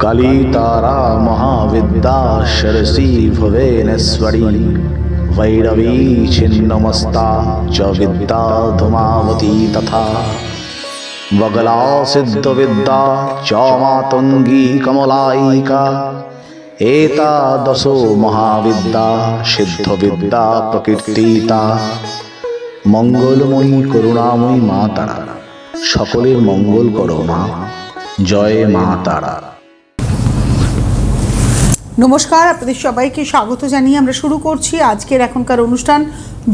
কালী তারা মহাবিদ্যা সরসী ভুবনেশ্বরী ভৈরবী ছিন্নমস্তা চ বিদ্যা ধুমাবতী তথা বগলা সিদ্ধবিদ্যা চ মাতঙ্গী কমলায়িকা এতাদশো মহাবিদ্যা সিদ্ধবিদ্যা প্রকীর্তিতা মঙ্গলময়ী করুণাময়ী মা তারা সকলের মঙ্গল করো মা। জয় মা তারা। নমস্কার আপনাদের সবাইকে স্বাগত জানিয়ে আমরা শুরু করছি আজকের এখনকার অনুষ্ঠান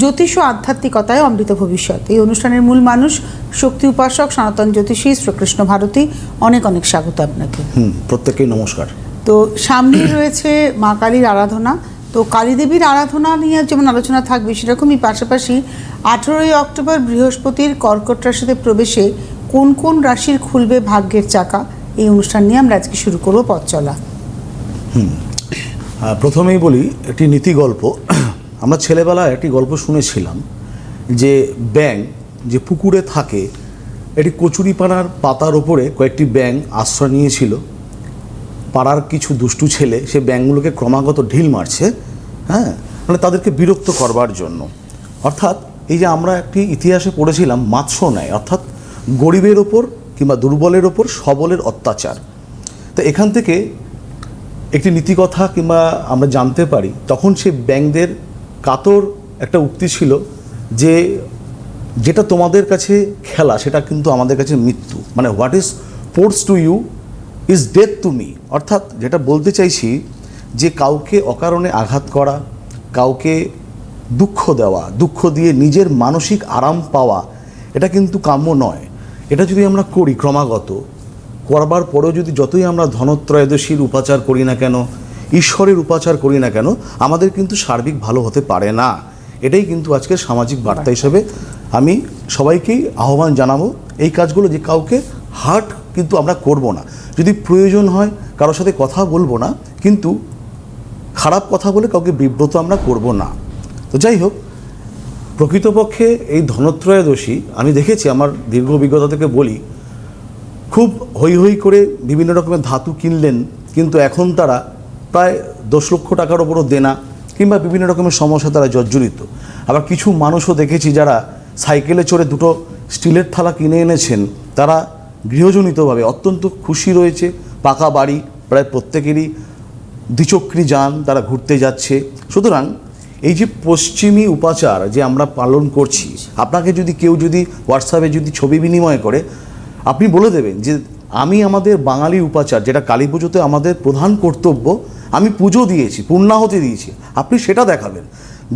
জ্যোতিষ ও আধ্যাত্মিকতায় অমৃত ভবিষ্যৎ। এই অনুষ্ঠানের মূল মানুষ শক্তি উপাসক সনাতন জ্যোতিষী শ্রীকৃষ্ণ ভারতী। অনেক অনেক স্বাগত আপনাকে। হুম প্রত্যেকেই নমস্কার। তো সামনেই রয়েছে মা কালীর আরাধনা। তো কালী দেবীর আরাধনা নিয়ে যেমন আলোচনা থাকবে সেরকমই পাশাপাশি আঠেরোই অক্টোবর বৃহস্পতির কর্কট রাশিতে প্রবেশে কোন কোন রাশির খুলবে ভাগ্যের চাকা? এই অনুষ্ঠান নিয়ে আমরা আজকে শুরু করব পথ চলা। আহ, প্রথমেই বলি, একটি নীতি গল্প। আমরা ছেলেবেলায় একটি গল্প শুনেছিলাম যে ব্যাং যে পুকুরে থাকে একটি কচুরিপানার পাতার ওপরে কয়েকটি ব্যাং আশ্রয় নিয়েছিল। পাড়ার কিছু দুষ্টু ছেলে সে ব্যাংগুলোকে ক্রমাগত ঢিল মারছে হ্যাঁ? মানে তাদেরকে বিরক্ত করবার জন্য। অর্থাৎ এই যে আমরা একটি ইতিহাসে পড়েছিলাম, মাৎস্য ন্যায়, অর্থাৎ গরিবের ওপর কিংবা দুর্বলের ওপর সবলের অত্যাচার। তো এখান থেকে একটি নীতিকথা কিংবা আমরা জানতে পারি, তখন সে ব্যাংকদের কাতর একটা উক্তি ছিল যে যেটা তোমাদের কাছে খেলা, সেটা কিন্তু আমাদের কাছে মৃত্যু। মানে what is sports to you is death to me অর্থাৎ যেটা বলতে চাইছি যে কাউকে অকারণে আঘাত করা, কাউকে দুঃখ দেওয়া, দুঃখ দিয়ে নিজের মানসিক আরাম পাওয়া, এটা কিন্তু কাম্য নয়। এটা যদি আমরা করি ক্রমাগত করবার পরেও যদি যতই আমরা ধনত্রয়োদশীর উপাচার করি না কেন, ঈশ্বরের উপাচার করি না কেন, আমাদের কিন্তু সার্বিক ভালো হতে পারে না। এটাই কিন্তু আজকের সামাজিক বার্তা হিসেবে আমি সবাইকেই আহ্বান জানাব, এই কাজগুলো যে কাউকে হার্ট কিন্তু আমরা করব না। যদি প্রয়োজন হয়, কারোর সাথে কথা বলব না, কিন্তু খারাপ কথা বলে কাউকে বিব্রত আমরা করব না। তো যাই হোক, প্রকৃতপক্ষে এই ধনত্রয়োদশী, আমি দেখেছি আমার দীর্ঘ অভিজ্ঞতা থেকে বলি খুব হৈ হৈ করে বিভিন্ন রকমের ধাতু কিনলেন, কিন্তু এখন তারা প্রায় দশ লক্ষ টাকার ওপরও দেনা কিংবা বিভিন্ন রকমের সমস্যা তারা জর্জরিত। আবার কিছু মানুষও দেখেছি যারা সাইকেলে চড়ে দুটো স্টিলের থালা কিনে এনেছেন, তারা গৃহজনিতভাবে অত্যন্ত খুশি রয়েছে, পাকা বাড়ি, প্রায় প্রত্যেকেরই দ্বিচক্রি যান, তারা ঘুরতে যাচ্ছে। সুতরাং এই যে পশ্চিমী উপাচার যে আমরা পালন করছি, আপনাকে যদি কেউ যদি হোয়াটসঅ্যাপে যদি ছবি বিনিময় করে আপনি বলে দেবেন যে আমি আমাদের বাঙালি উপাচার যেটা কালী পুজোতে আমাদের প্রধান কর্তব্য আমি পুজো দিয়েছি পূর্ণাহতি দিয়েছি আপনি সেটা দেখাবেন।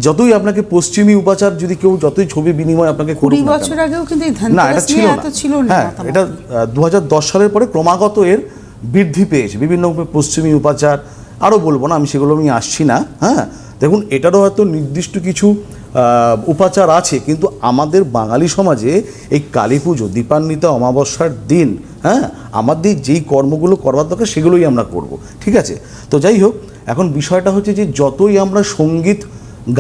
যতই আপনাকে পশ্চিমী উপাচার যদি কেউ যতই ছবি বিনিময় আপনাকে কুড়ি। বছর আগেও কিন্তু না এটা ছিল না। হ্যাঁ এটা দু হাজার দশ সালের পরে ক্রমাগত এর বৃদ্ধি পেয়েছে। বিভিন্ন পশ্চিমী উপাচার আরও বলব না আমি সেগুলো আমি আসছি না হ্যাঁ। দেখুন এটারও হয়তো নির্দিষ্ট কিছু উপাচার আছে, কিন্তু আমাদের বাঙালি সমাজে এই কালী পুজো, দীপান্বিতা, অমাবস্যার দিন হ্যাঁ আমাদের যেই কর্মগুলো করবার দরকার সেগুলোই আমরা করব, ঠিক আছে? তো যাই হোক, এখন বিষয়টা হচ্ছে যে যতই আমরা সংগীত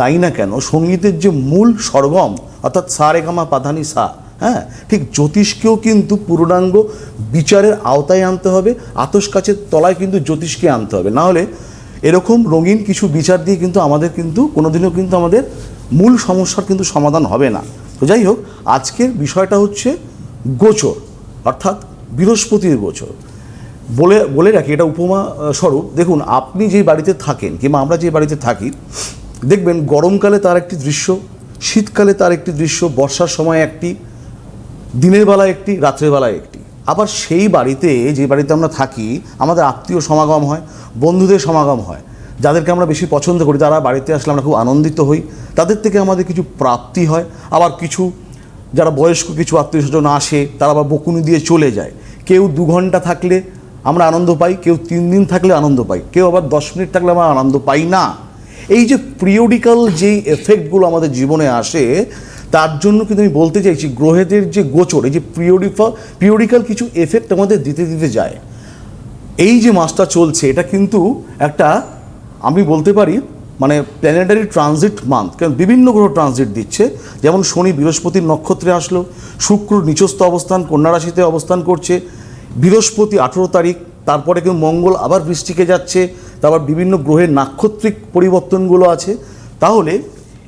গাই না কেন, সঙ্গীতের যে মূল সরগম, অর্থাৎ সা রেগামা পাধানি সা হ্যাঁ ঠিক জ্যোতিষকেও কিন্তু পূর্ণাঙ্গ বিচারের আওতায় আনতে হবে, আতস কাছের তলায় কিন্তু জ্যোতিষকে আনতে হবে। না হলে এরকম রঙিন কিছু বিচার দিয়ে কিন্তু আমাদের কিন্তু, কোনোদিনও কিন্তু আমাদের মূল সমস্যার কিন্তু সমাধান হবে না। তো যাই হোক, আজকের বিষয়টা হচ্ছে গোচর, অর্থাৎ বৃহস্পতির গোচর। বলে বলে রাখি, এটা উপমা স্বরূপ। দেখুন, আপনি যে বাড়িতে থাকেন, কিংবা আমরা যে বাড়িতে থাকি, দেখবেন গরমকালে তার একটি দৃশ্য, শীতকালে তার একটি দৃশ্য, বর্ষার সময় একটি, দিনের বেলায় একটি, রাত্রের বেলায় একটি। আবার সেই বাড়িতে, যে বাড়িতে আমরা থাকি, আমাদের আত্মীয় সমাগম হয়, বন্ধুদের সমাগম হয়, যাদেরকে আমরা বেশি পছন্দ করি, তারা বাড়িতে আসলে আমরা খুব আনন্দিত হই, তাদের থেকে আমাদের কিছু প্রাপ্তি হয়, আবার কিছু, যারা বয়স্ক কিছু আত্মীয় স্বজন আসে, তারা আবার বকুনি দিয়ে চলে যায়। কেউ দু ঘণ্টা থাকলে আমরা আনন্দ পাই, কেউ তিন দিন থাকলে আনন্দ পাই, কেউ আবার দশ মিনিট থাকলে আমরা আনন্দ পাই না। এই যে পিরিয়ডিক্যাল যেই এফেক্টগুলো আমাদের জীবনে আসে তার জন্য কিন্তু আমি বলতে চাইছি, গ্রহেদের যে গোচর, এই যে পিরিয়ডিফা পিরিয়ডিক্যাল কিছু এফেক্ট আমাদের দিতে দিতে যায়। এই যে মাসটা চলছে, এটা কিন্তু একটা, আমি বলতে পারি মানে প্ল্যানেটারি ট্রানজিট মান্থ কারণ বিভিন্ন গ্রহ ট্রানজিট দিচ্ছে। যেমন শনি বৃহস্পতির নক্ষত্রে আসলো, শুক্র নিচস্থ অবস্থান, কন্যা রাশিতে অবস্থান করছে, বৃহস্পতি আঠেরো তারিখ, তারপরে কিন্তু মঙ্গল আবার বৃষ্টিকে যাচ্ছে, তারপর বিভিন্ন গ্রহের নাক্ষত্রিক পরিবর্তনগুলো আছে। তাহলে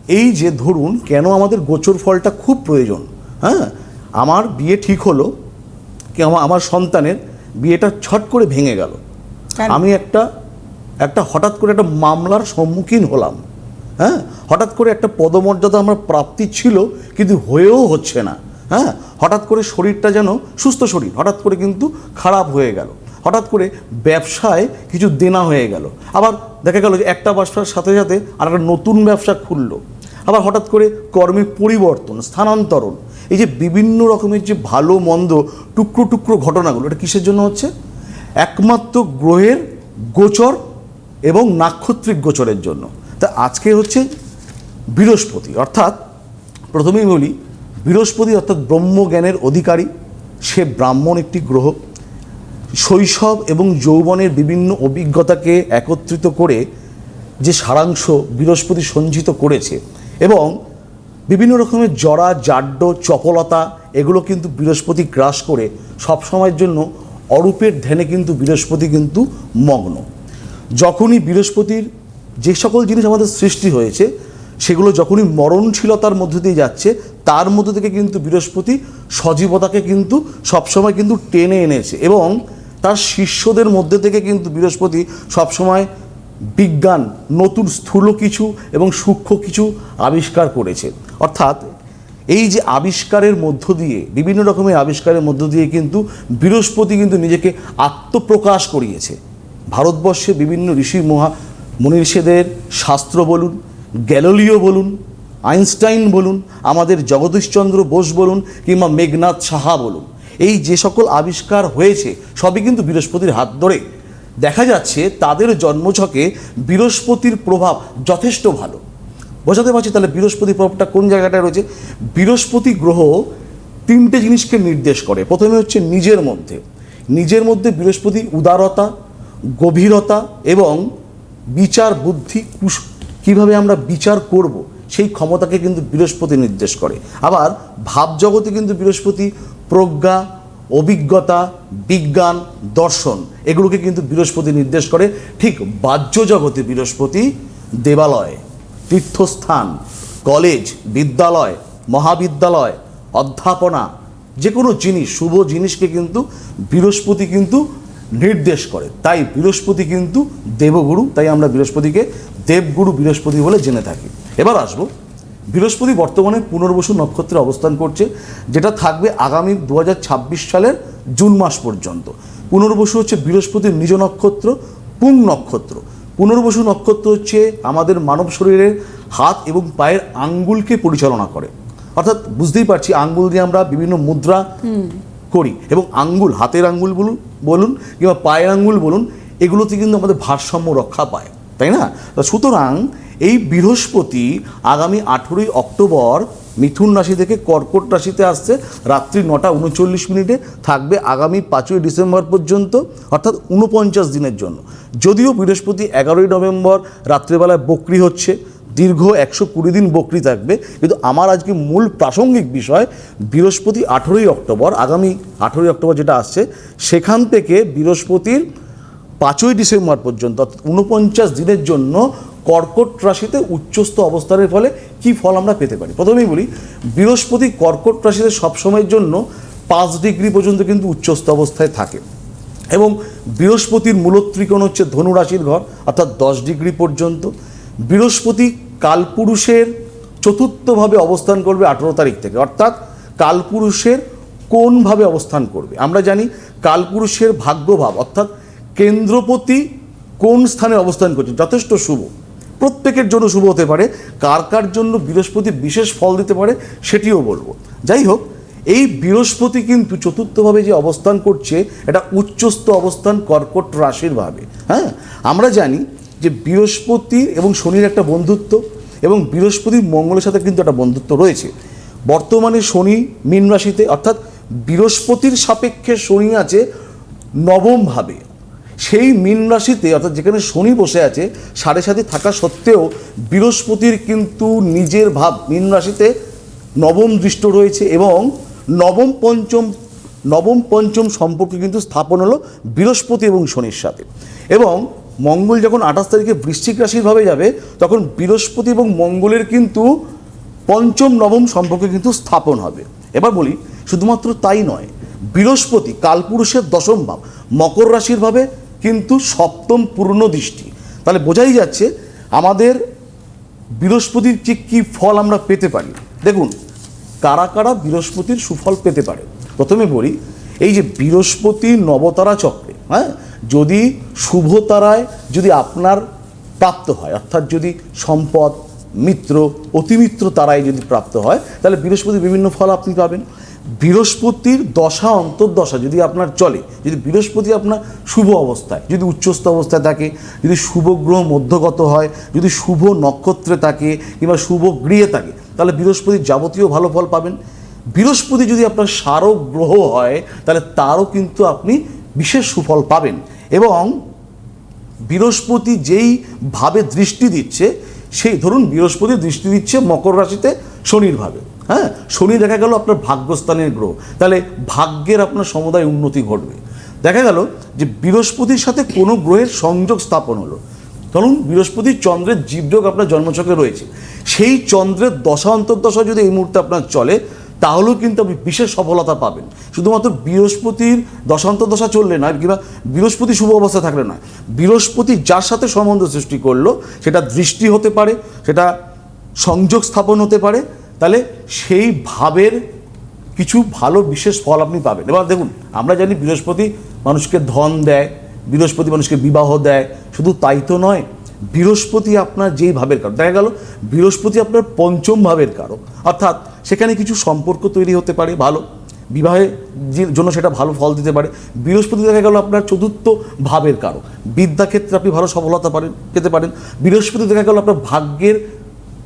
এই যে ধরুন কেন আমাদের গোচর ফলটা খুব প্রয়োজন হ্যাঁ? আমার বিয়ে ঠিক হলো কি আমার সন্তানের বিয়েটা ছট করে ভেঙে গেল? আমি একটা একটা হঠাৎ করে একটা মামলার সম্মুখীন হলাম হ্যাঁ? হঠাৎ করে একটা পদমর্যাদা আমার প্রাপ্তি ছিল কিন্তু হয়েও হচ্ছে না হ্যাঁ? হঠাৎ করে শরীরটা যেন সুস্থ শরীর হঠাৎ করে কিন্তু খারাপ হয়ে গেল। হঠাৎ করে ব্যবসায় কিছু দেনা হয়ে গেল। আবার দেখা গেল যে একটা ব্যবসার সাথে সাথে আর একটা নতুন ব্যবসা খুললো। আবার হঠাৎ করে কর্মে পরিবর্তন, স্থানান্তরণ। এই যে বিভিন্ন রকমের যে ভালো, মন্দ, টুকরো টুকরো ঘটনাগুলো, এটা কিসের জন্য হচ্ছে? একমাত্র গ্রহের গোচর এবং নাক্ষত্রিক গোচরের জন্য। তা আজকে হচ্ছে বৃহস্পতি, অর্থাৎ প্রথমেই বলি, বৃহস্পতি অর্থাৎ ব্রহ্মজ্ঞানের অধিকারী, সে ব্রাহ্মণ একটি গ্রহ। শৈশব এবং যৌবনের বিভিন্ন অভিজ্ঞতাকে একত্রিত করে যে সারাংশ বৃহস্পতি সঞ্চিত করেছে এবং বিভিন্ন রকমের জরা জাড্য চপলতা এগুলো কিন্তু বৃহস্পতি গ্রাস করে সবসময়ের জন্য অরূপের ধ্যানে কিন্তু বৃহস্পতি কিন্তু মগ্ন। যখনই বৃহস্পতির যে সকল জিনিস আমাদের সৃষ্টি হয়েছে, সেগুলো যখনই মরণশীলতার মধ্য দিয়ে যাচ্ছে, তার মধ্য থেকে কিন্তু বৃহস্পতি সজীবতাকে কিন্তু সবসময় কিন্তু টেনে এনেছে এবং তার শিষ্যদের মধ্যে থেকে কিন্তু বৃহস্পতি সবসময় বিজ্ঞান, নতুন স্থূল কিছু এবং সূক্ষ্ম কিছু আবিষ্কার করেছে। অর্থাৎ এই যে আবিষ্কারের মধ্য দিয়ে, বিভিন্ন রকমের আবিষ্কারের মধ্য দিয়ে কিন্তু বৃহস্পতি কিন্তু নিজেকে আত্মপ্রকাশ করিয়েছে। ভারতবর্ষে বিভিন্ন ঋষি মহা মনীষীদের শাস্ত্র বলুন, গ্যালোলিও বলুন, আইনস্টাইন বলুন, আমাদের জগদীশচন্দ্র বোস বলুন কিংবা মেঘনাথ সাহা বলুন। এই যে সকল আবিষ্কার হয়েছে, সবই কিন্তু বৃহস্পতির হাত ধরে। দেখা যাচ্ছে তাদের জন্মছকে বৃহস্পতির প্রভাব যথেষ্ট ভালো। বোঝাতে পারছি তাহলে বৃহস্পতি প্রভাবটা কোন জায়গাটায় রয়েছে? বৃহস্পতি গ্রহ তিনটে জিনিসকে নির্দেশ করে। প্রথমে হচ্ছে নিজের মধ্যে। নিজের মধ্যে বৃহস্পতি উদারতা, গভীরতা এবং বিচার বুদ্ধি কুশ কীভাবে আমরা বিচার করব, সেই ক্ষমতাকে কিন্তু বৃহস্পতি নির্দেশ করে। আবার ভাবজগতে কিন্তু বৃহস্পতি প্রজ্ঞা, অভিজ্ঞতা, বিজ্ঞান, দর্শন, এগুলোকে কিন্তু বৃহস্পতি নির্দেশ করে। ঠিক বাহ্য জগতে বৃহস্পতি দেবালয়, তীর্থস্থান, কলেজ, বিদ্যালয়, মহাবিদ্যালয়, অধ্যাপনা যে কোনো জিনিস, শুভ জিনিসকে কিন্তু বৃহস্পতি কিন্তু নির্দেশ করে। তাই বৃহস্পতি কিন্তু দেবগুরু, তাই আমরা বৃহস্পতিকে দেবগুরু বৃহস্পতি বলে জেনে থাকি। এবার আসব বৃহস্পতি বর্তমানে পুনর্বসু নক্ষত্রে অবস্থান করছে যেটা থাকবে আগামী দু হাজার ছাব্বিশ সালের জুন মাস পর্যন্ত। পুনর্বসু হচ্ছে বৃহস্পতির নিজ নক্ষত্র পুং নক্ষত্র। পুনর্বসু নক্ষত্র হচ্ছে আমাদের মানব শরীরের হাত এবং পায়ের আঙ্গুলকে পরিচালনা করে। অর্থাৎ বুঝতেই পারছি আঙ্গুল দিয়ে আমরা বিভিন্ন মুদ্রা করি এবং আঙ্গুল হাতের আঙ্গুল বলুন বলুন কিংবা পায়ের আঙ্গুল বলুন এগুলোতে কিন্তু আমাদের ভারসাম্য রক্ষা পায় তাই না? সুতরাং এই বৃহস্পতি আগামী আঠেরোই অক্টোবর মিথুন রাশি থেকে কর্কট রাশিতে আসছে। রাত্রি নটা উনচল্লিশ মিনিটে থাকবে আগামী পাঁচই ডিসেম্বর পর্যন্ত, অর্থাৎ উনপঞ্চাশ দিনের জন্য। যদিও বৃহস্পতি এগারোই নভেম্বর রাত্রিবেলায় বকরি হচ্ছে, দীর্ঘ একশো কুড়ি দিন বকরি থাকবে। কিন্তু আমার আজকে মূল প্রাসঙ্গিক বিষয়, বৃহস্পতি আঠেরোই অক্টোবর, আগামী আঠেরোই অক্টোবর যেটা আসছে, সেখান থেকে বৃহস্পতির পাঁচই ডিসেম্বর পর্যন্ত, অর্থাৎ উনপঞ্চাশ দিনের জন্য কর্কট রাশিতে উচ্চস্থ অবস্থানের ফলে কি ফল আমরা পেতে পারি? প্রথমেই বলি, বৃহস্পতি কর্কট রাশিতে সবসময়ের জন্য পাঁচ ডিগ্রি পর্যন্ত কিন্তু উচ্চস্থ অবস্থায় থাকে এবং বৃহস্পতির মূলত্রিকোণ হচ্ছে ধনু রাশির ঘর, অর্থাৎ দশ ডিগ্রি পর্যন্ত। বৃহস্পতি কালপুরুষের চতুর্থভাবে অবস্থান করবে আঠেরো তারিখ থেকে, অর্থাৎ কালপুরুষের কোনভাবে অবস্থান করবে। আমরা জানি কালপুরুষের ভাগ্যভাব, অর্থাৎ কেন্দ্রপতি কোন স্থানে অবস্থান করছে, যথেষ্ট শুভ। প্রত্যেকের জন্য শুভ হতে পারে। কার কার জন্য বৃহস্পতি বিশেষ ফল দিতে পারে সেটিও বলব। যাই হোক, এই বৃহস্পতি কিন্তু চতুর্থভাবে যে অবস্থান করছে, এটা উচ্চস্থ অবস্থান কর্কট রাশির ভাবে। হ্যাঁ আমরা জানি যে বৃহস্পতি এবং শনির একটা বন্ধুত্ব এবং বৃহস্পতি মঙ্গলের সাথে কিন্তু একটা বন্ধুত্ব রয়েছে। বর্তমানে শনি মীন রাশিতে, অর্থাৎ বৃহস্পতির সাপেক্ষে শনি আছে নবম ভাবে সেই মীন রাশিতে, অর্থাৎ যেখানে শনি বসে আছে, সাড়ে সাথে থাকা সত্ত্বেও বৃহস্পতির কিন্তু নিজের ভাব, মীন রাশিতে নবম দৃষ্ট রয়েছে এবং নবম পঞ্চম নবম পঞ্চম সম্পর্ক কিন্তু স্থাপন হলো বৃহস্পতি এবং শনির সাথে। এবং মঙ্গল যখন আঠাশ তারিখে বৃশ্চিক রাশিরভাবে যাবে, তখন বৃহস্পতি এবং মঙ্গলের কিন্তু পঞ্চম, নবম সম্পর্কে কিন্তু স্থাপন হবে। এবার বলি, শুধুমাত্র তাই নয়, বৃহস্পতি কালপুরুষের দশম ভাব, মকর রাশির ভাবে কিন্তু সপ্তম পূর্ণ দৃষ্টি। তাহলে বোঝাই যাচ্ছে আমাদের বৃহস্পতির যে কী ফল আমরা পেতে পারি? দেখুন, কারা কারা বৃহস্পতির সুফল পেতে পারে? প্রথমে বলি, এই যে বৃহস্পতি নবতারা চক্রে হ্যাঁ? যদি শুভ তারায় যদি আপনার প্রাপ্ত হয়, অর্থাৎ যদি সম্পদ, মিত্র, অতিমিত্র তারায় যদি প্রাপ্ত হয়, তাহলে বৃহস্পতি বিভিন্ন ফল আপনি পাবেন। বৃহস্পতির দশা অন্তর্দশা যদি আপনার চলে, যদি বৃহস্পতি আপনার শুভ অবস্থায়, যদি উচ্চস্থ অবস্থায় থাকে, যদি শুভ গ্রহ মধ্যগত হয়, যদি শুভ নক্ষত্রে থাকে কিংবা শুভ গৃহে থাকে, তাহলে বৃহস্পতির যাবতীয় ভালো ফল পাবেন। বৃহস্পতি যদি আপনার সারক গ্রহ হয়, তাহলে তারও কিন্তু আপনি বিশেষ সুফল পাবেন। এবং বৃহস্পতি যেই ভাবে দৃষ্টি দিচ্ছে, সেই ধরুন বৃহস্পতি দৃষ্টি দিচ্ছে মকর রাশিতে শনির ভাবে। হ্যাঁ? শনি দেখা গেল আপনার ভাগ্যস্থানের গ্রহ। তাহলে ভাগ্যের আপনার সমুদায় উন্নতি ঘটবে। দেখা গেল যে বৃহস্পতির সাথে কোনো গ্রহের সংযোগ স্থাপন হলো। ধরুন বৃহস্পতি চন্দ্রের জীবযোগ আপনার জন্মচকে রয়েছে। সেই চন্দ্রের দশা, অন্তর্দশা যদি এই মুহূর্তে আপনার চলে, তাহলেও কিন্তু আপনি বিশেষ সফলতা পাবেন। শুধুমাত্র বৃহস্পতির দশান্ত দশা চললে নয়, কিংবা বৃহস্পতি শুভ অবস্থা থাকলে না বৃহস্পতি যার সাথে সম্বন্ধ সৃষ্টি করল, সেটা দৃষ্টি হতে পারে, সেটা সংযোগ স্থাপন হতে পারে তাহলে সেই ভাবের কিছু ভালো বিশেষ ফল আপনি পাবেন। এবার দেখুন, আমরা জানি বৃহস্পতি মানুষকে ধন দেয়, বৃহস্পতি মানুষকে বিবাহ দেয়, শুধু তাই তো নয়, বৃহস্পতি আপনার যেই ভাবের কারক, দেখা গেল বৃহস্পতি আপনার পঞ্চম ভাবের কারক, অর্থাৎ সেখানে কিছু সম্পর্ক তৈরি হতে পারে ভালো বিবাহের জন্য সেটা ভালো ফল দিতে পারে, বৃহস্পতি দেখা গেল আপনার চতুর্থ ভাবের কারক, বিদ্যাক্ষেত্রে আপনি ভালো সফলতা পারেন, পেতে পারেন, বৃহস্পতি দেখা গেল আপনার ভাগ্যের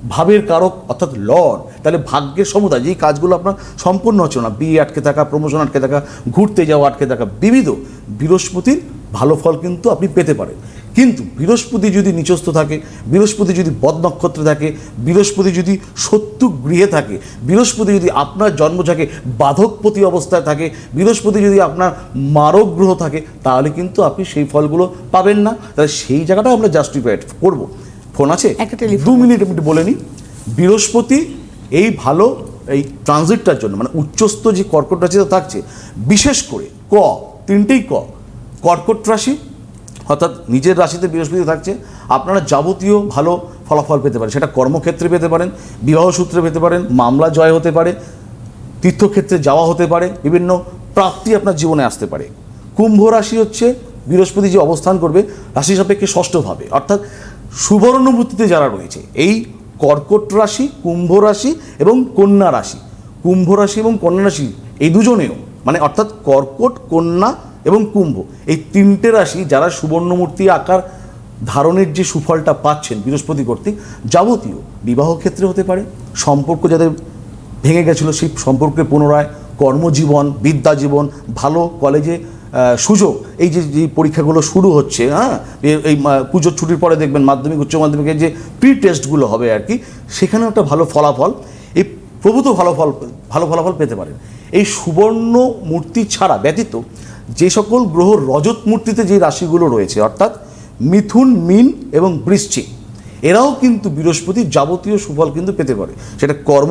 ভাবের কারক অর্থাৎ লর্ড, তাহলে ভাগ্যের সমুদায়, যেই কাজগুলো আপনার সম্পূর্ণ হচ্ছে না, বিয়ে আটকে থাকা প্রমোশন আটকে থাকা, ঘুরতে যাওয়া আটকে থাকা, বিবিধ বৃহস্পতির ভালো ফল কিন্তু আপনি পেতে পারেন। কিন্তু বৃহস্পতি যদি নিচস্থ থাকে, বৃহস্পতি যদি বদ নক্ষত্রে থাকে, বৃহস্পতি যদি শত্রু গৃহে থাকে, বৃহস্পতি যদি আপনার জন্ম থাকে বাধকপতি অবস্থায় থাকে, বৃহস্পতি যদি আপনার মারক গ্রহ থাকে, তাহলে কিন্তু আপনি সেই ফলগুলো পাবেন না। তাহলে সেই জায়গাটা আমরা জাস্টিফাইড করব। ফোন আছে? একটা দু মিনিট একটু বলে নিই। বৃহস্পতি এই ভালো এই ট্রানজিটটার জন্য মানে উচ্চস্থ যে কর্কট রাশিতে থাকছে বিশেষ করে ক তিনটেই ক কর্কট রাশি অর্থাৎ নিজের রাশিতে বৃহস্পতি থাকছে আপনারা যাবতীয় ভালো ফলাফল পেতে পারেন। সেটা কর্মক্ষেত্রে পেতে পারেন বিবাহ সূত্রে পেতে পারেন মামলা জয় হতে পারে তীর্থক্ষেত্রে যাওয়া হতে পারে বিভিন্ন প্রাপ্তি আপনার জীবনে আসতে পারে। কুম্ভ রাশি হচ্ছে বৃহস্পতি যে অবস্থান করবে রাশি সাপেক্ষে ষষ্ঠভাবে অর্থাৎ সুবর্ণমূর্তিতে যারা রয়েছে, এই কর্কট রাশি, কুম্ভ রাশি এবং কন্যা রাশি। কুম্ভ রাশি এবং কন্যা রাশি, এই দুজনেও মানে অর্থাৎ কর্কট, কন্যা এবং কুম্ভ, এই তিনটে রাশি যারা সুবর্ণমূর্তি আকার ধারণের যে সুফলটা পাচ্ছেন বৃহস্পতি কর্তৃক, যাবতীয় বিবাহ ক্ষেত্রে হতে পারে, সম্পর্ক যাদের ভেঙে গেছিল সেই সম্পর্কে পুনরায়, কর্মজীবন বিদ্যা জীবন ভালো কলেজে সুযোগ। এই যে পরীক্ষাগুলো শুরু হচ্ছে হ্যাঁ? এই পুজোর ছুটির পরে দেখবেন মাধ্যমিক, উচ্চ মাধ্যমিকের যে প্রি টেস্টগুলো হবে আর কি, সেখানেও একটা ভালো ফলাফল। এই প্রভূত ভালো ফল, ভালো ফলাফল পেতে পারেন। এই সুবর্ণ মূর্তি ছাড়া ব্যতীত যে সকল গ্রহ রজত মূর্তিতে যে রাশিগুলো রয়েছে, অর্থাৎ মিথুন, মিন এবং বৃশ্চিক, এরাও কিন্তু বৃহস্পতির যাবতীয় সুফল কিন্তু পেতে পারে। সেটা কর্ম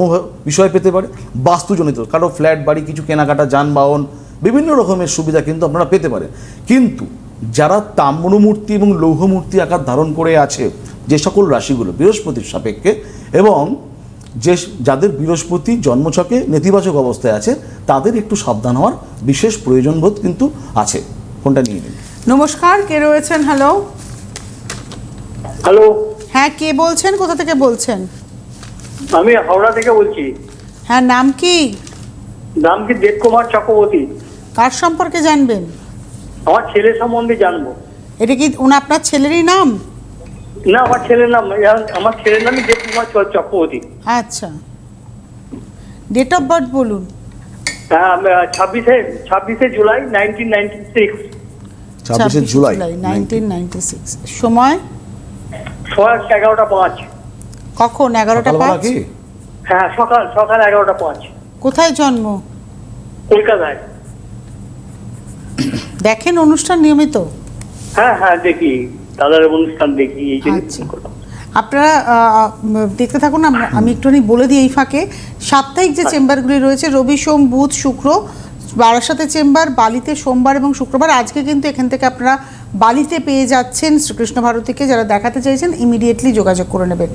বিষয়ে পেতে পারে, বাস্তুজনিত, কারও ফ্ল্যাট, বাড়ি, কিছু কেনাকাটা, যানবাহন বিভিন্ন রকমের সুবিধা কিন্তু আপনারা পেতে পারেন। কিন্তু যারা তাম্রমূর্তি এবং লৌহমূর্তি আকার ধারণ করে আছে যে সকল রাশিগুলো বৃহস্পতির সাপেক্ষে এবং যে যাদের বৃহস্পতি জন্মছকে নেতিবাচক অবস্থায় আছে তাদের একটু সাবধান হওয়ার বিশেষ প্রয়োজনবোধ কিন্তু আছে। ফোনটা নিয়ে নিন। নমস্কার কে রয়েছেন? হ্যালো হ্যালো হ্যাঁ কে বলছেন? কোথা থেকে বলছেন? আমি হাওড়া থেকে বলছি। হ্যাঁ নাম কি? নাম কি দেব কুমার চক্রবর্তী। কার সম্পর্কে জানবেন? আমার ছেলে সম্বন্ধে জানব। এটা কি উনি আপনার ছেলেরই নাম? না আমার ছেলের নাম আমার ছেলের নাম দেব কুমার চক্রবর্তী। আচ্ছা। ডেট অফ বার্থ বলুন। হ্যাঁ ছাব্বিশে ছাব্বিশে জুলাই নাইনটিন নাইনটি সিক্স ছাব্বিশে জুলাই নাইনটিন নাইনটি সিক্স সময়? এগারোটা পাঁচ। কখন? এগারোটা পাঁচ? হ্যাঁ সকাল সকাল এগারোটা পাঁচ। কোথায় জন্ম? কলকাতায়। দেখেন অনুষ্ঠান নিয়মিত? হ্যাঁ হ্যাঁ দেখি। দাদার অনুষ্ঠান দেখি এই জন্য আচ্ছা। আপনারা দেখতে থাকুন আমি একটুখানি বলে দিই এই ফাঁকে। সাপ্তাহিক যে চেম্বারগুলি রয়েছে রবি সোম বুধ শুক্র বারাসাতে চেম্বার বালিতে সোমবার এবং শুক্রবার। আজকে কিন্তু এখান থেকে আপনারা বালিতে পেয়ে যাচ্ছেন শ্রীকৃষ্ণ ভারতীকে, যারা দেখাতে চাইছেন ইমিডিয়েটলি যোগাযোগ করে নেবেন।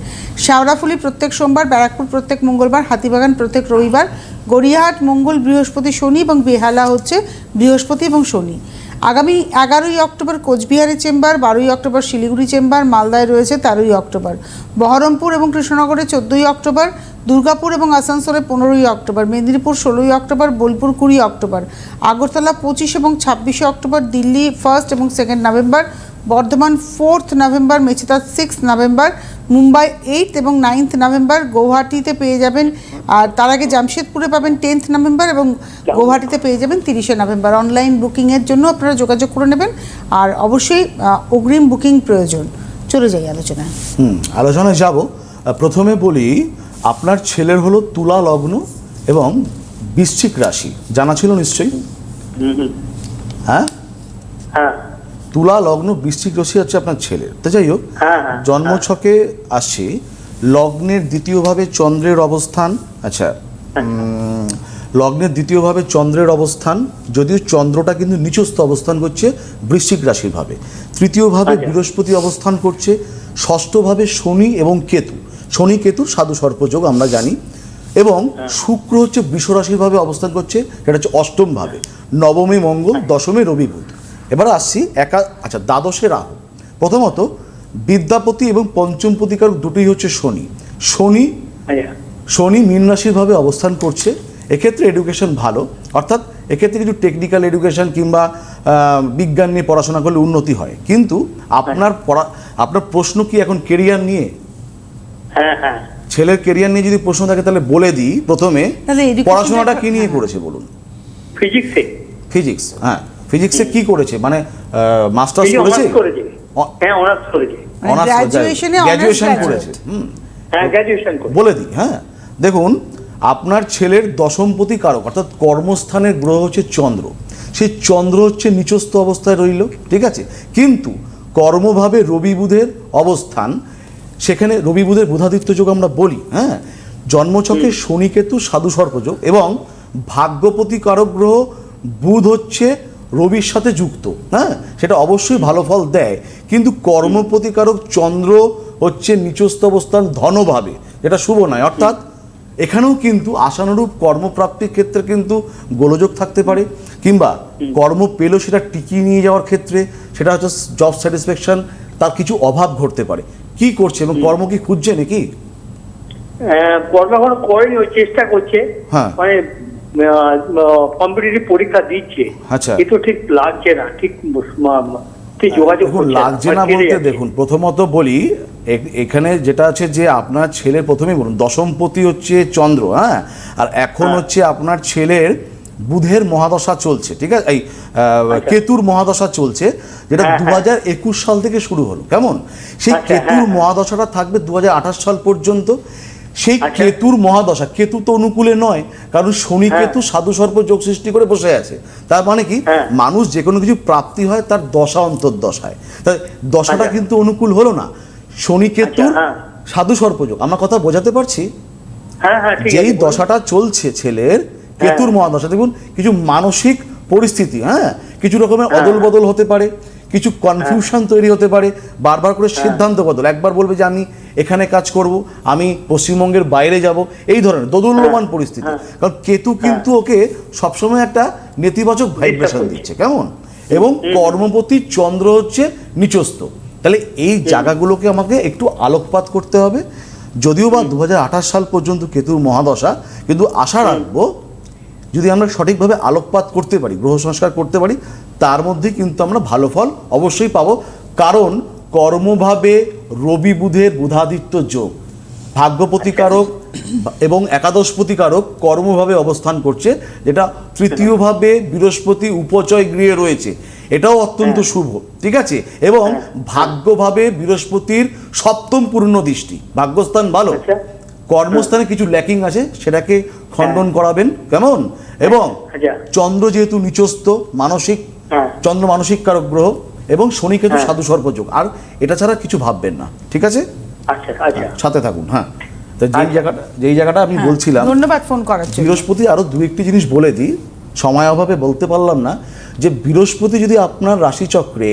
শ্যাওড়াফুলি প্রত্যেক সোমবার, ব্যারাকপুর প্রত্যেক মঙ্গলবার, হাতিবাগান প্রত্যেক রবিবার, গড়িয়াহাট, মঙ্গল বৃহস্পতি, শনি এবং বেহালা হচ্ছে বৃহস্পতি এবং শনি। আগামী এগারোই অক্টোবর কোচবিহারের চেম্বার, বারোই অক্টোবর শিলিগুড়ি চেম্বার, মালদায় রয়েছে তেরোই অক্টোবর। বহরমপুর এবং কৃষ্ণনগরে চোদ্দোই অক্টোবর, দুর্গাপুর এবং আসানসোলে পনেরোই অক্টোবর, মেদিনীপুর ষোলোই অক্টোবর, বোলপুর কুড়ি অক্টোবর, আগরতলা পঁচিশ এবং ছাব্বিশে অক্টোবর, দিল্লি ফার্স্ট এবং second November Bardhaman fourth November Mecheda six November Mumbai eight এবং নাইন্থ নভেম্বর গৌহাটিতে পেয়ে যাবেন। আর তার আগে জামশেদপুরে পাবেন টেন্থ নভেম্বর এবং গৌহাটিতে পেয়ে যাবেন তিরিশে নভেম্বর অনলাইন বুকিংয়ের জন্য আপনারা যোগাযোগ করে নেবেন। আর অবশ্যই অগ্রিম বুকিং প্রয়োজন। চলে যাই আলোচনায়। হুম আলোচনায় যাব। প্রথমে বলি আপনার ছেলের হলো তুলা লগ্ন এবং বৃশ্চিক রাশি। জানা ছিল নিশ্চয়ই। হ্যাঁ? হ্যাঁ। তুলা লগ্ন বৃশ্চিক রাশি হচ্ছে আপনার ছেলের তো যাই হোক হ্যাঁ, হ্যাঁ, জন্মছকে আসছে লগ্নের দ্বিতীয়ভাবে চন্দ্রের অবস্থান আচ্ছা লগ্নের দ্বিতীয়ভাবে চন্দ্রের অবস্থান যদিও চন্দ্রটা কিন্তু নিচস্থ অবস্থান করছে বৃশ্চিক রাশির ভাবে। তৃতীয়ভাবে আচ্ছা। বৃহস্পতি অবস্থান করছে ষষ্ঠভাবে শনি এবং কেতু। শনি কেতু সাধু সর্পযোগ আমরা জানি। এবং শুক্র হচ্ছে বৃষরাশির ভাবে অবস্থান করছে সেটা হচ্ছে অষ্টম ভাবে নবমে মঙ্গল দশমে রবি বুধ। এবার আসছি একা আচ্ছা দ্বাদশে রাহু। প্রথমত বিদ্যাপতি এবং পঞ্চম প্রতিকার দুটোই হচ্ছে শনি। শনি শনি মীন রাশির ভাবে অবস্থান করছে এক্ষেত্রে এডুকেশন ভালো। অর্থাৎ এক্ষেত্রে কিছু টেকনিক্যাল এডুকেশন কিংবা বিজ্ঞান নিয়ে পড়াশোনা করলে উন্নতি হয়। কিন্তু আপনার পড়া আপনার প্রশ্ন কি এখন কেরিয়ার নিয়ে? হ্যাঁ হ্যাঁ। ছেলের কেরিয়ার নিয়ে যদি প্রশ্ন থাকে তাহলে বলে দিই। প্রথমে পড়াশোনাটা কি নিয়ে করেছে বলুন? ফিজিক্সে ফিজিক্স হ্যাঁ। ফিজিক্সে কি করেছে? মানে মাস্টার্স করেছে? অনার্স করেছে। অ- হ্যাঁ অনার্স করেছে। মানে গ্র্যাজুয়েশন করেছে। হুম। হ্যাঁ বলে দিই হ্যাঁ। দেখুন আপনার ছেলের দশমপতি কারক অর্থাৎ কর্মস্থানের গ্রহ হচ্ছে চন্দ্র। সেই চন্দ্র হচ্ছে নিচস্থ অবস্থায় রইল ঠিক আছে? কিন্তু কর্মভাবে রবি বুধের অবস্থান সেখানে রবি বুধের বুধাদিত্য যোগ আমরা বলি হ্যাঁ? জন্মছকে শনিকেতু সাধু সর্পযোগ এবং ভাগ্যপতি কারক গ্রহ বুধ হচ্ছে রবির সাথে যুক্ত হ্যাঁ? সেটা অবশ্যই ভালো ফল দেয়। কিন্তু কর্মপ্রতিকারক চন্দ্র হচ্ছে নিচস্থ অবস্থান ধনভাবে যেটা শুভ নয়। অর্থাৎ এখানেও কিন্তু আশানুরূপ কর্মপ্রাপ্তির ক্ষেত্রে কিন্তু গোলযোগ থাকতে পারে কিংবা কর্ম পেলেও সেটা টিকিয়ে নিয়ে যাওয়ার ক্ষেত্রে সেটা হচ্ছে জব স্যাটিসফ্যাকশন তার কিছু অভাব ঘটতে পারে। কি করছে এবং কর্ম কি খুঁজছে নাকি? কর্ম এখনও করেনি ওই চেষ্টা করছে। হ্যাঁ। মানে কম্পিটিটিভ পরীক্ষা দিচ্ছে আচ্ছা। কিন্তু ঠিক লাগছে না ঠিক যোগাযোগ লাগছে না বলতে দেখুন প্রথমত বলি এখানে যেটা আছে যে আপনার ছেলের প্রথমেই বলুন দশমপতি হচ্ছে চন্দ্র হ্যাঁ আর এখন হ্যাঁ। হচ্ছে আপনার ছেলের বুধের মহাদশা চলছে ঠিক আছে এই আহ, কেতুর মহাদশা চলছে যেটা হ্যাঁ, দু হ্যাঁ। হাজার একুশ সাল থেকে শুরু হলো কেমন সেই আচ্ছা, কেতুর। মহাদশাটা থাকবে দু হাজার আঠাশ সাল পর্যন্ত সেই আচ্ছা। কেতুর মহাদশা কেতু তো অনুকূলে নয় কারণ শনি হ্যাঁ। কেতু সাধু সর্প যোগ সৃষ্টি করে বসে আছে তার মানে কি হ্যাঁ। মানুষ যে কোনো কিছু প্রাপ্তি হয় তার দশা অন্তর্দশায় তাই দশাটা আচ্ছা। কিন্তু অনুকূল হলো না শনি কেতুর আচ্ছা, হ্যাঁ। সাধু সর্পযোগ আমরা কথা বোঝাতে পারছি যেই দশাটা চলছে ছেলের কেতুর মহাদশা দেখুন কিছু মানসিক পরিস্থিতি হ্যাঁ কিছু রকমের। অদল বদল হতে পারে কিছু কনফিউশন তৈরি হতে পারে বারবার করে হ্যাঁ। সিদ্ধান্ত বদল। একবার বলবে যে আমি এখানে কাজ করব আমি পশ্চিমবঙ্গের বাইরে যাব। এই ধরনের দোদুল্যমান হ্যাঁ। পরিস্থিতি। কারণ কেতু কিন্তু ওকে সবসময় একটা নেতিবাচক ভাইব্রেশন দিচ্ছে কেমন? এবং কর্মপতি চন্দ্র হচ্ছে নিচস্থ। তাহলে এই জায়গাগুলোকে আমাকে একটু আলোকপাত করতে হবে। যদিও বা দু হাজার আঠাশ সাল পর্যন্ত কেতুর মহাদশা কিন্তু আশা রাখব যদি আমরা সঠিকভাবে আলোকপাত করতে পারি গ্রহ সংস্কার করতে পারি তার মধ্যে কিন্তু আমরা ভালো ফল অবশ্যই পাবো। কারণ কর্মভাবে রবি বুধের বুধাদিত্য যোগ। ভাগ্যপ্রতিকারক এবং একাদশ প্রতিকারক কর্মভাবে অবস্থান করছে যেটা তৃতীয়ভাবে বৃহস্পতি উপচয় গৃহে রয়েছে। এটাও অত্যন্ত শুভ ঠিক আছে? এবং ভাগ্যভাবে বৃহস্পতির সপ্তম পূর্ণ দৃষ্টি। ভাগ্যস্থান ভালো? আচ্ছা। কর্মস্থানে কিছু ল্যাকিং আছে সেটাকে খণ্ডন করাবেন কেমন? এবং আচ্ছা। চন্দ্র যেহেতু নিচস্থ মানসিক হ্যাঁ। চন্দ্র মানসিক কারক গ্রহ এবং শনি কেতু হ্যাঁ। সাধু সর্পযোগ আর এটা ছাড়া কিছু ভাববেন না ঠিক আছে? আচ্ছা আচ্ছা। সাথে থাকুন হ্যাঁ। তো যেই। জায়গাটা যেই জায়গাটা আমি হ্যাঁ, বলছিলাম ধন্যবাদ ফোন করার জন্য। বৃহস্পতি আরও দু একটি জিনিস বলে দিই সময় অভাবে বলতে পারলাম না। যে বৃহস্পতি যদি আপনার রাশিচক্রে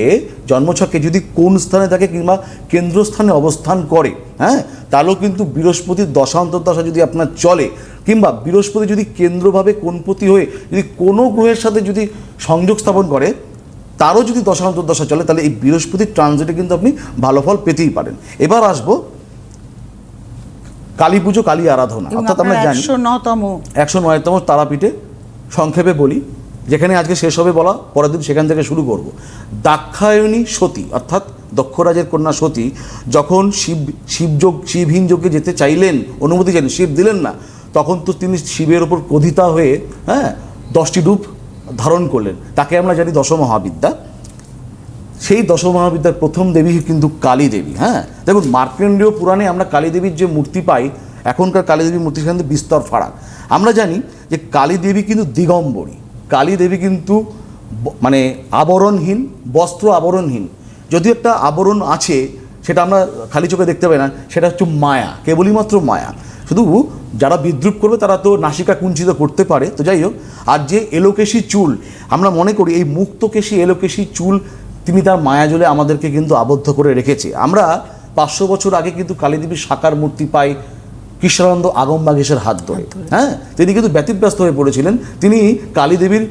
জন্মছকে যদি কোন স্থানে থাকে কিংবা কেন্দ্রস্থানে অবস্থান করে হ্যাঁ তাহলেও কিন্তু বৃহস্পতির দশান্তর দশা যদি আপনার চলে কিংবা বৃহস্পতি যদি কেন্দ্রভাবে কোনপতি হয়ে যদি কোনো গ্রহের সাথে যদি সংযোগ স্থাপন করে তারও যদি দশান্তর দশা চলে তাহলে এই বৃহস্পতির ট্রানজিটে কিন্তু আপনি ভালো ফল পেতেই পারেন। এবার আসব কালী পুজো কালী আরাধনা। অর্থাৎ আমরা জানি একশো নতম। একশো নয়তম তারাপীঠে সংক্ষেপে বলি যেখানে আজকে শেষ হবে বলা, পরের দিন সেখান থেকে শুরু করব। দাক্ষায়ণী সতী, অর্থাৎ দক্ষরাজের কন্যা সতী, যখন শিব শিবযোগ শিবহীন যজ্ঞে যেতে চাইলেন, অনুমতি চাইলেন, শিব দিলেন না, তখন তো তিনি শিবের ওপর ক্রোধিতা হয়ে হ্যাঁ দশটি রূপ ধারণ করলেন। তাকে আমরা জানি দশ মহাবিদ্যা সেই দশ মহাবিদ্যার প্রথম দেবী কিন্তু কালী দেবী হ্যাঁ। দেখুন মার্কেন্ডীয় পুরাণে আমরা কালী দেবীর যে মূর্তি পাই, এখনকার কালী দেবীর মূর্তির সাথে বিস্তর ফারাক। আমরা জানি যে কালী দেবী কিন্তু দিগম্বরী। কালী দেবী কিন্তু মানে আবরণহীন, বস্ত্র আবরণহীন। যদিও একটা আবরণ আছে, সেটা আমরা খালি চোখে দেখতে পাই না, সেটা হচ্ছে মায়া, কেবলই মাত্র মায়া। শুধু যারা বিদ্রুপ করবে, তারা তো নাসিকা কুঞ্চিত করতে পারে, তো যাই হোক। আর যে এলোকেশী চুল, আমরা মনে করি এই মুক্তকেশী এলোকেশী চুল, তিনি তার মায়া মায়াজলে আমাদেরকে কিন্তু আবদ্ধ করে রেখেছে। আমরা পাঁচশো বছর আগে কিন্তু কালীদেবীর সাকার মূর্তি পাই কৃষ্ণানন্দ আগম বাগেশের হাত ধরে। হ্যাঁ? তিনি কিন্তু ব্যতিব্যস্ত হয়ে পড়েছিলেন। তিনি কালীদেবীর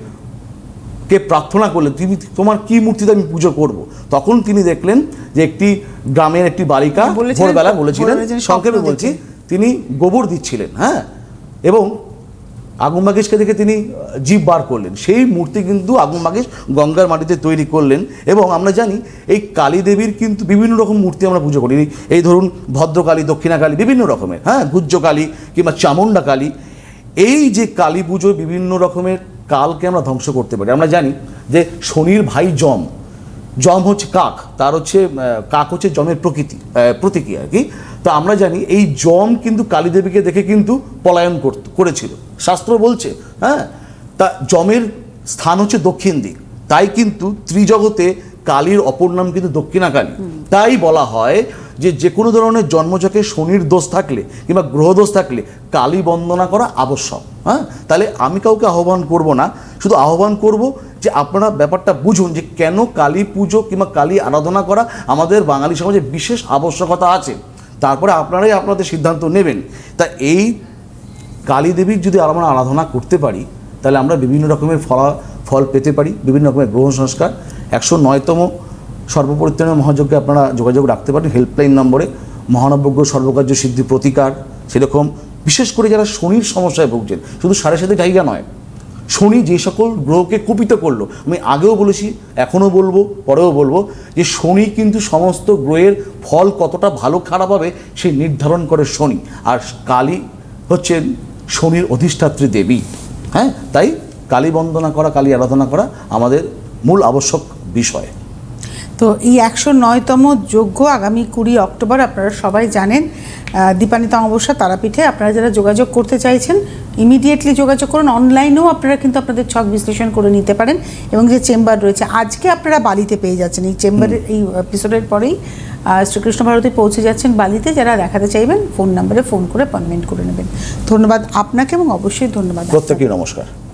কে প্রার্থনা করলেন তুমি তোমার কি মূর্তিতে আমি পুজো করব? তখন তিনি দেখলেন যে একটি গ্রামের একটি বালিকা ভোরবেলা বলেছিলেন বলেছিলেন সংক্ষেপে বলছি তিনি গোবর দিচ্ছিলেন হ্যাঁ? এবং আগুন বাগেশকে দেখে তিনি জীব বার করলেন। সেই মূর্তি কিন্তু আগুন বাগেশ গঙ্গার মাটিতে তৈরি করলেন এবং আমরা জানি এই কালী দেবীর কিন্তু বিভিন্ন রকম মূর্তি আমরা পুজো করি। এই- ধরুন ভদ্রকালী, দক্ষিণাকালী বিভিন্ন রকমের হ্যাঁ গুজ্জ কালী কিংবা চামুন্ডা কালী এই যে কালী পুজো বিভিন্ন রকমের কালকে আমরা ধ্বংস করতে পারি। আমরা জানি যে শনির ভাই জম জম হচ্ছে কাক, তার হচ্ছে কাক হচ্ছে জমের প্রকৃতি প্রতীকী আর কি। তো আমরা জানি এই জম কিন্তু কালীদেবীকে দেখে কিন্তু পলায়ন করেছিল। শাস্ত্র বলছে হ্যাঁ তা জমের স্থান হচ্ছে দক্ষিণ দিক। তাই কিন্তু ত্রিজগতে কালীর অপর নাম কিন্তু দক্ষিণা কালী তাই বলা হয় যে যে কোনো ধরনের জন্মচকে শনির দোষ থাকলে কিংবা গ্রহ দোষ থাকলে কালী বন্দনা করা আবশ্যক হ্যাঁ? তাহলে আমি কাউকে আহ্বান করব না, শুধু আহ্বান করব যে আপনারা ব্যাপারটা বুঝুন যে কেন কালী পুজো কিংবা কালী আরাধনা করা আমাদের বাঙালি সমাজে বিশেষ আবশ্যকতা আছে। তারপরে আপনারাই আপনাদের সিদ্ধান্ত নেবেন। তা এই কালী দেবীর যদি আমরা আরাধনা করতে পারি, তাহলে আমরা বিভিন্ন রকমের ফলা, ফল পেতে পারি, বিভিন্ন রকমের গ্রহ সংস্কার। একশো নয়তম সর্বপরিত্রাণের মহাযজ্ঞে আপনারা যোগাযোগ রাখতে পারেন। হেল্পলাইন নম্বরে মহানবজ্ঞ সর্বকার্য সিদ্ধি প্রতিকার সেরকম। বিশেষ করে যারা শনির সমস্যায় ভুগছেন, শুধু সাড়ে সাথে জায়গা নয়, শনি যে সকল গ্রহকে কুপিত করল, আমি আগেও বলেছি, এখনও বলব, পরেও বলব, যে শনি কিন্তু সমস্ত গ্রহের ফল কতটা ভালো খারাপ হবে সে নির্ধারণ করে শনি। আর কালী হচ্ছেন শনির অধিষ্ঠাত্রী দেবী। হ্যাঁ তাই কালী বন্দনা করা, কালী আরাধনা করা আমাদের মূল আবশ্যক বিষয়। তো এই একশো নয়তম যজ্ঞ আগামী কুড়ি অক্টোবর আপনারা সবাই জানেন আহ, দীপান্বিতা অমাবস্যা তারাপীঠে আপনারা যারা যোগাযোগ করতে চাইছেন ইমিডিয়েটলি যোগাযোগ করুন। অনলাইনেও আপনারা কিন্তু আপনাদের ছক বিশ্লেষণ করে নিতে পারেন এবং যে চেম্বার রয়েছে আজকে আপনারা বালিতে পেয়ে যাচ্ছেন। এই চেম্বারের এই এপিসোডের পরেই শ্রীকৃষ্ণ ভারতী পৌঁছে যাচ্ছেন বালিতে। যারা দেখাতে চাইবেন ফোন নাম্বারে ফোন করে অ্যাপয়েন্টমেন্ট করে নেবেন। ধন্যবাদ আপনাকে এবং অবশ্যই ধন্যবাদ প্রত্যেকেই নমস্কার।